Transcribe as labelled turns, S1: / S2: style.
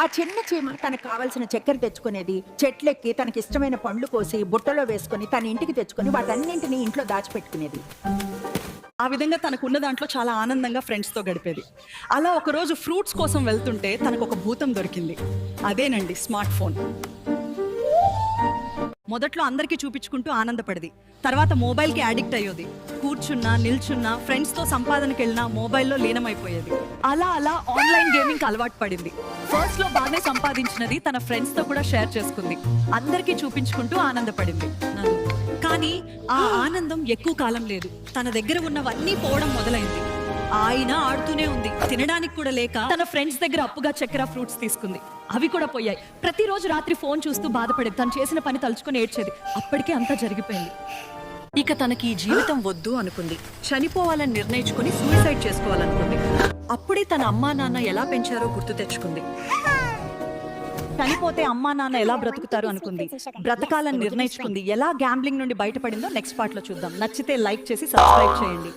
S1: ఆ చిన్న చీమ తనకు కావలసిన చక్కెర తెచ్చుకునేది చెట్లెక్కి తనకి ఇష్టమైన పండ్లు కోసి బుట్టలో వేసుకొని తన ఇంటికి తెచ్చుకొని వాటన్నింటినీ ఇంట్లో దాచిపెట్టుకునేది.
S2: ఆ విధంగా తనకు ఉన్న దాంట్లో చాలా ఆనందంగా ఫ్రెండ్స్తో గడిపేది. అలా ఒకరోజు ఫ్రూట్స్ కోసం వెళ్తుంటే తనకు ఒక భూతం దొరికింది. అదేనండి స్మార్ట్ ఫోన్ మొదట్లో అందరికీ చూపించుకుంటూ ఆనందపడేది. తర్వాత మొబైల్కి అడిక్ట్ అయ్యేది. కూర్చున్నా నిల్చున్నా ఫ్రెండ్స్తో సంపాదనకి వెళ్ళినా మొబైల్లో లీనమైపోయేది. అలా అలా ఆన్లైన్ గేమింగ్ అలవాటు పడింది. ఫస్ట్లో బాగానే సంపాదించినది తన ఫ్రెండ్స్తో కూడా షేర్ చేసుకుంది. అందరికీ చూపించుకుంటూ ఆనందపడింది. కానీ ఆ ఆనందం ఎక్కువ కాలం లేదు. తన దగ్గర ఉన్నవన్నీ పోవడం మొదలైంది. ఆయన ఆడుతూనే ఉంది. తినడానికి కూడా లేక తన ఫ్రెండ్స్ దగ్గర అప్పుగా చక్కెర ఫ్రూట్స్ తీసుకుంది. అవి కూడా పోయాయి. ప్రతిరోజు రాత్రి ఫోన్ చూస్తూ బాధపడేది. తను చేసిన పని తలుచుకొని ఏడ్చేది. అప్పటికే అంతా జరిగిపోయింది. ఇక తనకి ఈ జీవితం వద్దు అనుకుంది. చనిపోవాలని నిర్ణయించుకుని సూసైడ్ చేసుకోవాలనుకుంది. అప్పుడే తన అమ్మా నాన్న ఎలా పెంచారో గుర్తు తెచ్చుకుంది. చనిపోతే అమ్మా నాన్న ఎలా బ్రతుకుతారు అనుకుంది. బ్రతకాలని నిర్ణయించుకుంది. ఎలా గ్యాంబ్లింగ్ నుండి బయటపడిందో నెక్స్ట్ పార్ట్లో చూద్దాం. నచ్చితే లైక్ చేసి సబ్స్క్రైబ్ చేయండి.